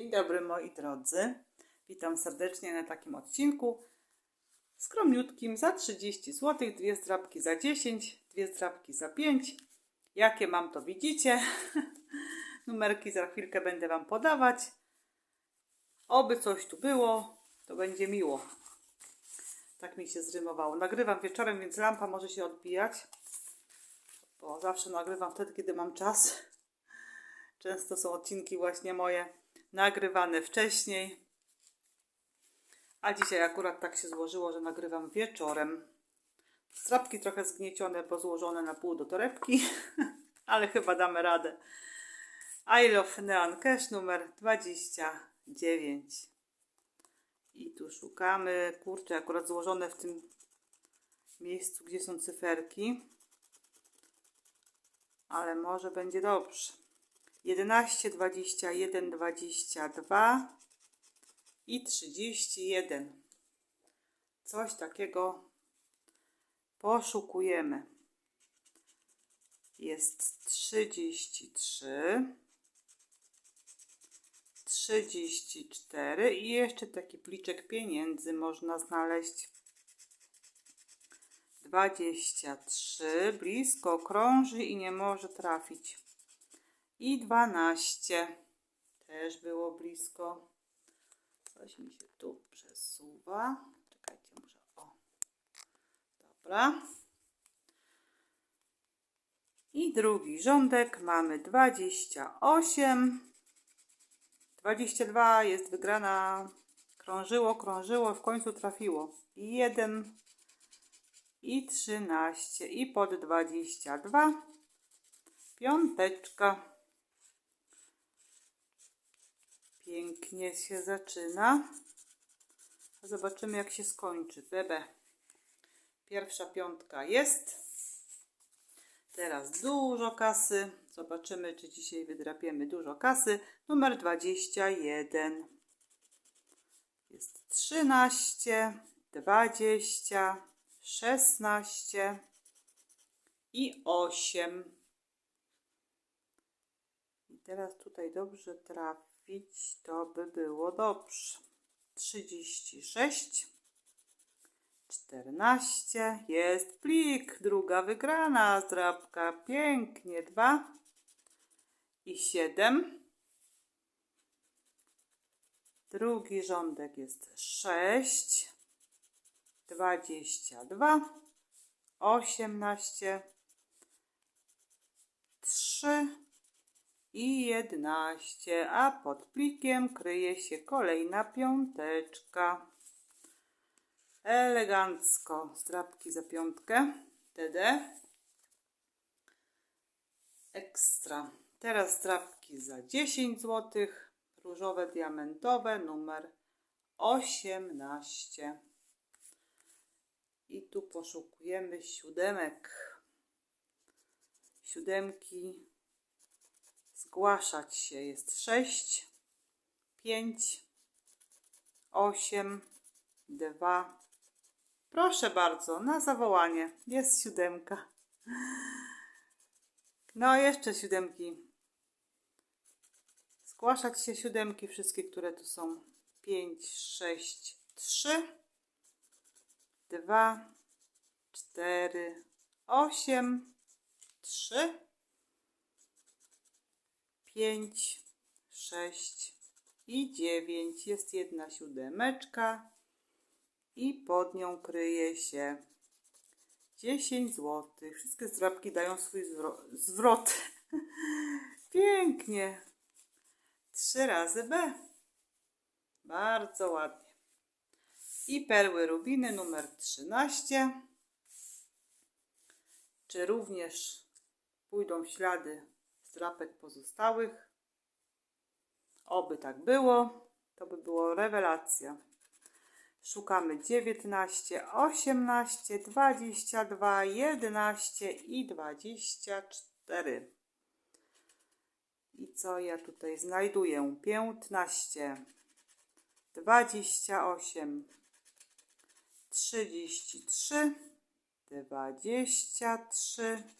Dzień dobry moi drodzy. Witam serdecznie na takim odcinku skromniutkim za 30 zł, dwie zdrabki za 10, dwie zdrabki za 5. Jakie mam to widzicie. Numerki za chwilkę będę wam podawać. Oby coś tu było, to będzie miło. Tak mi się zrymowało. Nagrywam wieczorem, więc lampa może się odbijać. Bo zawsze nagrywam wtedy, kiedy mam czas. Często są odcinki właśnie moje nagrywane wcześniej. A dzisiaj akurat tak się złożyło, że nagrywam wieczorem. Strapki trochę zgniecione, bo złożone na pół do torebki, ale chyba damy radę. I love Neon Cash numer 29. I tu szukamy, kurczę, akurat złożone w tym miejscu, gdzie są cyferki. Ale może będzie dobrze. 11, 21, 22 i 31. Coś takiego poszukujemy. Jest 33, 34 i jeszcze taki pliczek pieniędzy można znaleźć. 23, blisko krąży i nie może trafić. I 12, też było blisko. Coś mi się tu przesuwa. Czekajcie, muszę. O. Dobra. I drugi rządek mamy 28. 22 jest wygrana. Krążyło, krążyło, w końcu trafiło. I 1 i 13 i pod 22. Piąteczka. Pięknie się zaczyna. Zobaczymy jak się skończy. Bebe. Pierwsza piątka jest. Teraz dużo kasy. Zobaczymy, czy dzisiaj wydrapiemy dużo kasy. Numer 21. Jest 13, 20, 16 i 8. I teraz tutaj dobrze to by było dobrze. 36, 14, jest plik, druga wygrana, zdrabka, pięknie, 2 i 7. Drugi rządek jest 6, 22, 18, 3 i 11, a pod plikiem kryje się kolejna piąteczka. Elegancko, strapki za piątkę, TD. Ekstra. Teraz strapki za 10 zł, różowe, diamentowe, numer 18. I tu poszukujemy siódemek. Siódemki zgłaszać się jest 6, 5, 8, 2. Proszę bardzo, na zawołanie jest siódemka. No, jeszcze siódemki. Zgłaszać się siódemki, wszystkie, które tu są. 5, 6, 3, 2, 4, 8, 3, 5, 6 i 9. Jest jedna siódemeczka i pod nią kryje się 10 zł. Wszystkie zdrabki dają swój zwro- zwrot. Pięknie. 3 razy B. Bardzo ładnie. I perły rubiny numer 13. Czy również pójdą w ślady strapek pozostałych? Oby tak było. To by było rewelacja. Szukamy 19, 18, 22, 11 i 24. I co ja tutaj znajduję? 15, 28, 33, 23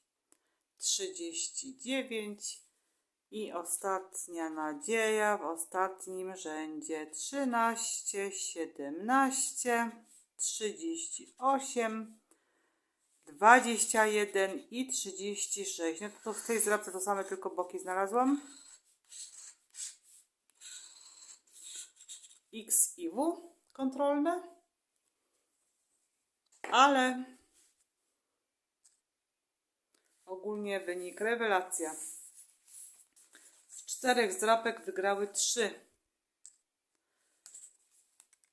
39 i ostatnia nadzieja w ostatnim rzędzie 13, 17, 38, 21 i 36. No to w tej zdrabce to same tylko boki znalazłam. X i W kontrolne. Ale ogólnie wynik rewelacja. Z czterech zdrapek wygrały trzy.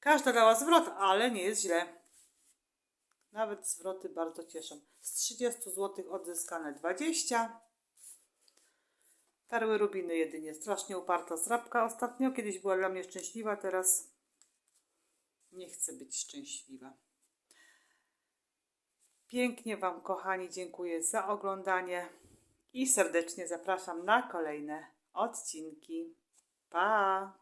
Każda dała zwrot, ale nie jest źle. Nawet zwroty bardzo cieszą. Z 30 zł odzyskane 20. Perły rubiny jedynie. Strasznie uparta zdrabka. Ostatnio kiedyś była dla mnie szczęśliwa, teraz nie chcę być szczęśliwa. Pięknie Wam, kochani, dziękuję za oglądanie i serdecznie zapraszam na kolejne odcinki. Pa!